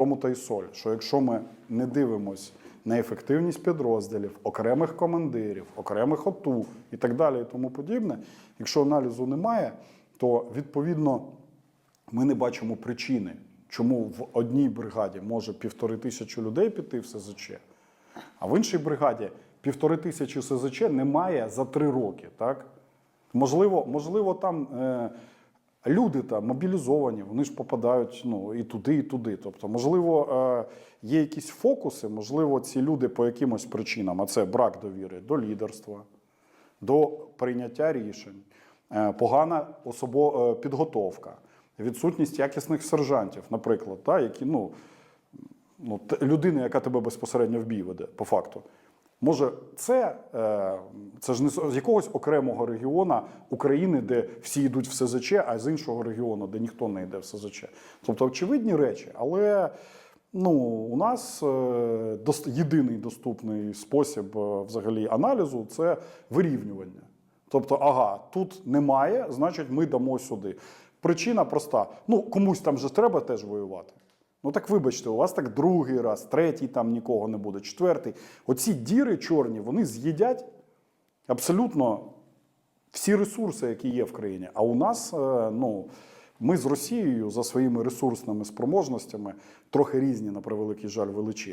Тому та й соль, що якщо ми не дивимось на ефективність підрозділів, окремих командирів, окремих ОТУ і так далі, і тому подібне, якщо аналізу немає, то відповідно ми не бачимо причини, чому в одній бригаді може півтори тисячі людей піти в СЗЧ, а в іншій бригаді півтори тисячі СЗЧ немає за три роки. Так? Можливо, можливо, там е, люди там мобілізовані, вони ж попадають ну, і туди, і туди. Тобто, можливо, е, є якісь фокуси, можливо, ці люди по якимось причинам, а це брак довіри до лідерства, до прийняття рішень, е, погана особо, е, підготовка, відсутність якісних сержантів, наприклад, та, які, ну, ну, людина, яка тебе безпосередньо в бій веде, по факту. Може, це, е, це ж не з якогось окремого регіону України, де всі йдуть в СЗЧ, а з іншого регіону, де ніхто не йде в СЗЧ. Тобто очевидні речі, але ну, у нас е, єдиний доступний спосіб е, взагалі аналізу це вирівнювання. Тобто, ага, тут немає, значить, ми дамо сюди. Причина проста: ну комусь там же треба теж воювати. Ну так вибачте, у вас так другий раз, третій там нікого не буде, четвертий. Оці діри чорні, вони з'їдять абсолютно всі ресурси, які є в країні. А у нас, е, ну, ми з Росією за своїми ресурсними спроможностями трохи різні, на превеликий жаль, величини.